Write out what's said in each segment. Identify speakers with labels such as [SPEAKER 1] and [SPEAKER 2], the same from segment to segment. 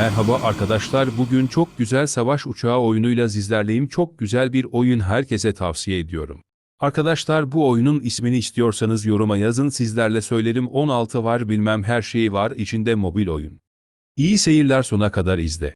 [SPEAKER 1] Merhaba arkadaşlar bugün çok güzel savaş uçağı oyunuyla sizlerleyim çok güzel bir oyun herkese tavsiye ediyorum. Arkadaşlar bu oyunun ismini istiyorsanız yoruma yazın sizlerle söylerim 16 var bilmem her şeyi var içinde mobil oyun. İyi seyirler sona kadar izle.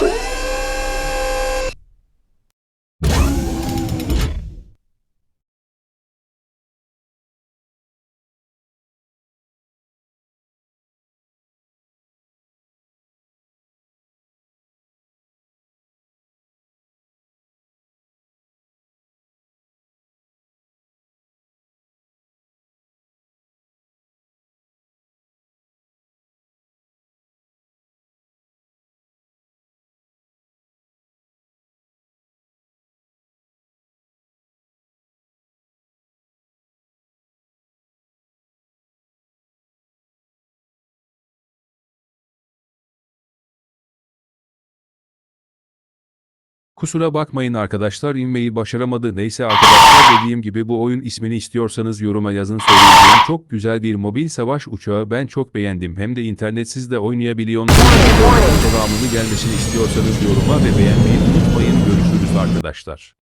[SPEAKER 1] Bye. Kusura bakmayın arkadaşlar inmeyi başaramadı. Neyse arkadaşlar dediğim gibi bu oyun ismini istiyorsanız yoruma yazın söyleyeceğim. Çok güzel bir mobil savaş uçağı ben çok beğendim. Hem de internetsiz de oynayabiliyorsunuz. Devamını gelmesini istiyorsanız yoruma ve beğenmeyi unutmayın. Görüşürüz arkadaşlar.